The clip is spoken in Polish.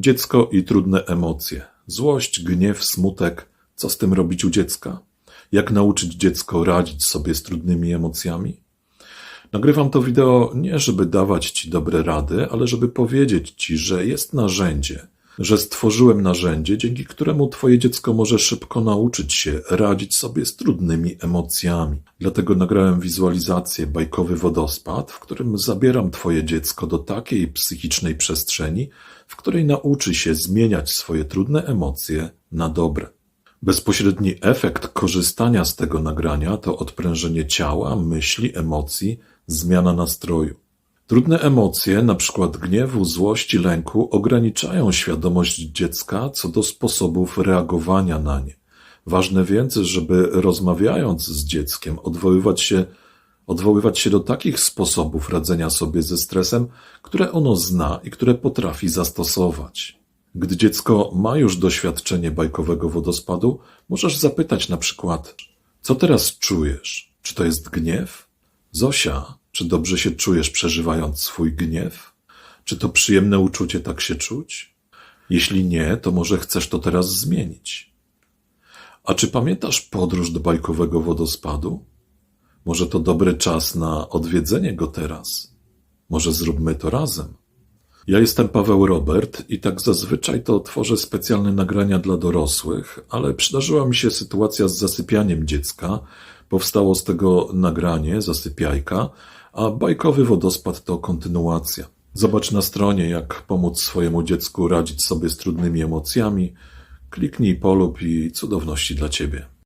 Dziecko i trudne emocje. Złość, gniew, smutek. Co z tym robić u dziecka? Jak nauczyć dziecko radzić sobie z trudnymi emocjami? Nagrywam to wideo nie, żeby dawać Ci dobre rady, ale żeby powiedzieć Ci, że jest narzędzie, że stworzyłem narzędzie, dzięki któremu Twoje dziecko może szybko nauczyć się radzić sobie z trudnymi emocjami. Dlatego nagrałem wizualizację bajkowy wodospad, w którym zabieram Twoje dziecko do takiej psychicznej przestrzeni, w której nauczy się zmieniać swoje trudne emocje na dobre. Bezpośredni efekt korzystania z tego nagrania to odprężenie ciała, myśli, emocji, zmiana nastroju. Trudne emocje, na przykład gniewu, złości, lęku, ograniczają świadomość dziecka co do sposobów reagowania na nie. Ważne więc, żeby rozmawiając z dzieckiem odwoływać się, odwoływać się do takich sposobów radzenia sobie ze stresem, które ono zna i które potrafi zastosować. Gdy dziecko ma już doświadczenie bajkowego wodospadu, możesz zapytać na przykład: Co teraz czujesz? Czy to jest gniew? Zosia, czy dobrze się czujesz przeżywając swój gniew? Czy to przyjemne uczucie tak się czuć? Jeśli nie, to może chcesz to teraz zmienić. A czy pamiętasz podróż do bajkowego wodospadu? Może to dobry czas na odwiedzenie go teraz? Może zróbmy to razem? Ja jestem Paweł Robert i tak zazwyczaj to tworzę specjalne nagrania dla dorosłych, ale przydarzyła mi się sytuacja z zasypianiem dziecka. Powstało z tego nagranie, zasypiajka, a bajkowy wodospad to kontynuacja. Zobacz na stronie, jak pomóc swojemu dziecku radzić sobie z trudnymi emocjami. Kliknij polub i cudowności dla Ciebie.